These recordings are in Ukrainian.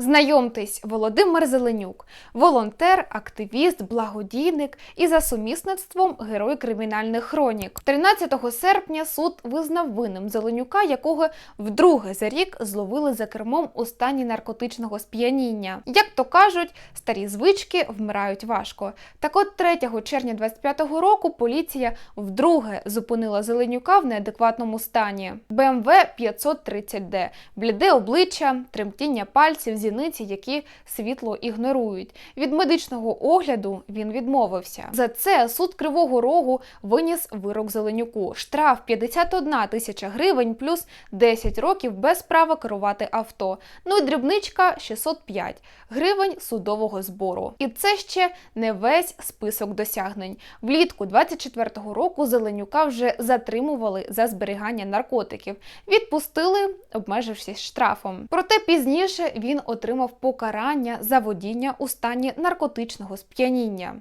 Знайомтесь, Володимир Зеленюк, волонтер, активіст, благодійник і за сумісництвом герой кримінальних хронік. 13 серпня суд визнав винним Зеленюка, якого вдруге за рік зловили за кермом у стані наркотичного сп'яніння. Як то кажуть, старі звички вмирають важко. Так от 3 червня 25-го року поліція вдруге зупинила Зеленюка в неадекватному стані. БМВ 530D, бліде обличчя, тремтіння пальців, зіниці, які світло ігнорують. Від медичного огляду він відмовився. За це суд Кривого Рогу виніс вирок Зеленюку. Штраф 51 тисяча гривень плюс 10 років без права керувати авто. Ну і дрібничка 605 гривень судового збору. І це ще не весь список досягнень. Влітку 24-го року Зеленюка вже затримували за зберігання наркотиків. Відпустили, обмежившись штрафом. Проте пізніше він отримав покарання за водіння у стані наркотичного сп'яніння.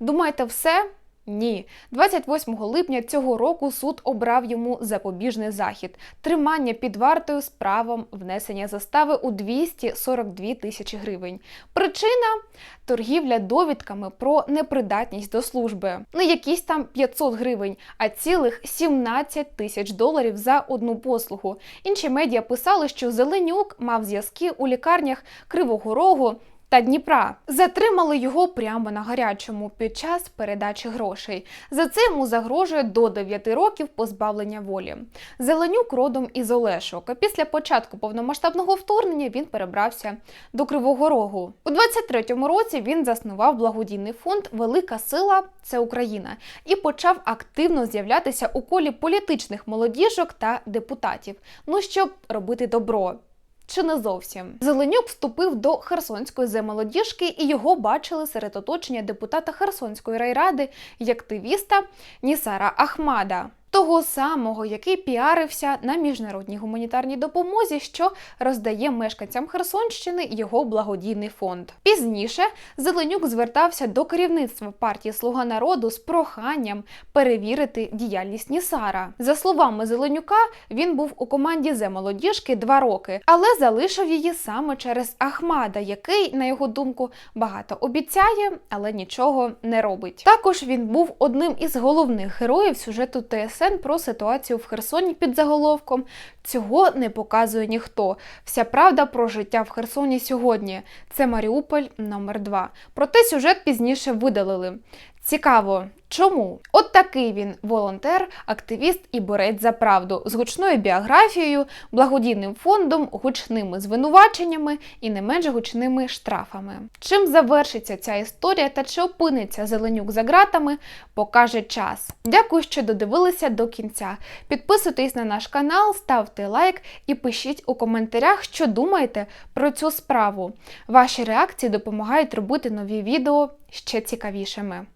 Думайте все? Ні, 28 липня цього року суд обрав йому запобіжний захід тримання під вартою з правом внесення застави у 242 тисячі гривень. Причина торгівля довідками про непридатність до служби. Не якісь там 500 гривень, а цілих 17 тисяч доларів за одну послугу. Інші медіа писали, що Зеленюк мав зв'язки у лікарнях Кривого Рогу та Дніпра. Затримали його прямо на гарячому під час передачі грошей. За це йому загрожує до 9 років позбавлення волі. Зеленюк родом із Олешок. Після початку повномасштабного вторгнення він перебрався до Кривого Рогу. У 23-му році він заснував благодійний фонд Велика сила це Україна і почав активно з'являтися у колі політичних молодіжок та депутатів. Ну щоб робити добро. Чи не зовсім Зеленюк вступив до Херсонської земолодіжки, і його бачили серед оточення депутата Херсонської райради і активіста Нісара Ахмада. Того самого, який піарився на міжнародній гуманітарній допомозі, що роздає мешканцям Херсонщини його благодійний фонд. Пізніше Зеленюк звертався до керівництва партії Слуга народу з проханням перевірити діяльність Нісара. За словами Зеленюка, він був у команді земолодіжки два роки, але залишив її саме через Ахмада, який, на його думку, багато обіцяє, але нічого не робить. Також він був одним із головних героїв сюжету ТСН про ситуацію в Херсоні під заголовком Цього не показує ніхто. Вся правда про життя в Херсоні сьогодні. Це Маріуполь номер 2 Проте сюжет пізніше видалили. Цікаво, чому? От такий він волонтер, активіст і борець за правду з гучною біографією, благодійним фондом, гучними звинуваченнями і не менш гучними штрафами. Чим завершиться ця історія та чи опиниться Зеленюк за ґратами, покаже час. Дякую, що додивилися до кінця. Підписуйтесь на наш канал, ставте лайк і пишіть у коментарях, що думаєте про цю справу. Ваші реакції допомагають робити нові відео ще цікавішими.